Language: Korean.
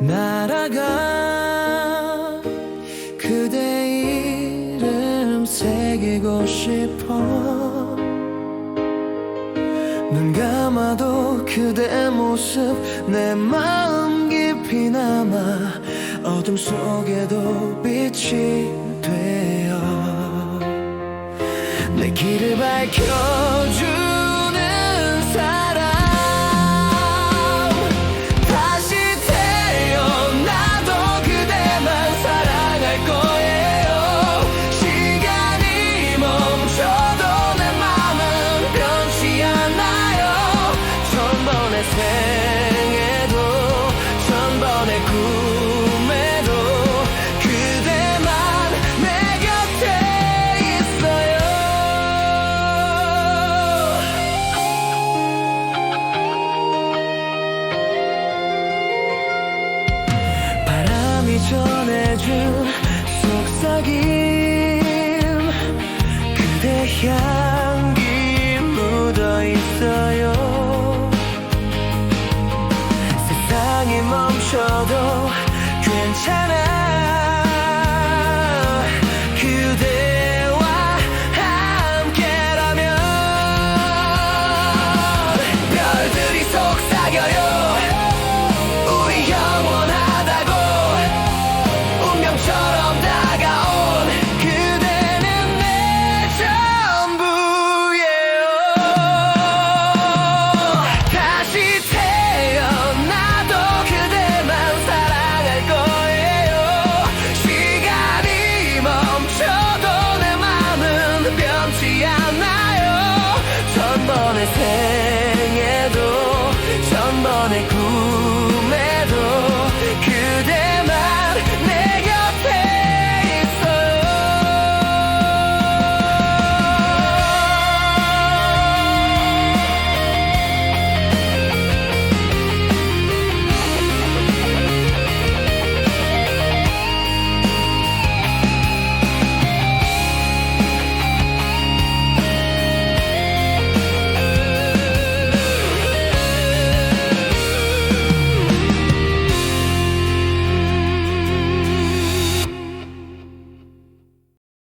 날아가 그대 이름 새기고 싶어. 눈 감아도 그대 모습 내 마음 깊이 남아 어둠 속에도 빛이 되어 내 길을 밝혀주 아주 속삭임. 그대 향기 묻어 있어요. 세상이 멈춰도 괜찮아 sonic